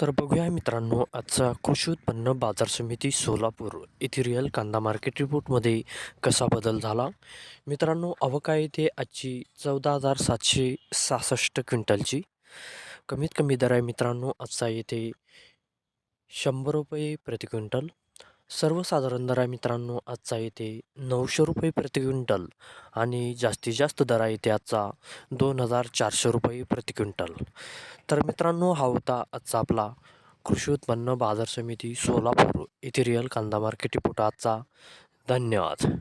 तर बघूया मित्रांनो आजचा कृषी उत्पन्न बाजार समिती सोलापूर येथे रिअल कांदा मार्केट रिपोर्टमध्ये कसा बदल झाला? मित्रांनो अवका येथे आजची चौदा हजार सातशे सहासष्ट क्विंटलची. कमीत कमी दर आहे मित्रांनो आजचा येथे शंभर रुपये प्रति क्विंटल. सर्वसाधारण दर आहे मित्रांनो आजचा येते नऊशे रुपये प्रति क्विंटल आणि जास्तीत जास्त दर आहे आजचा दोन हजार चारशे रुपये प्रति क्विंटल. तर मित्रांनो हा होता आजचा आपला कृषी उत्पन्न बाजार समिती सोलापूर इथेरियल रिअल कांदा मार्केट रिपोर्ट आजचा. धन्यवाद.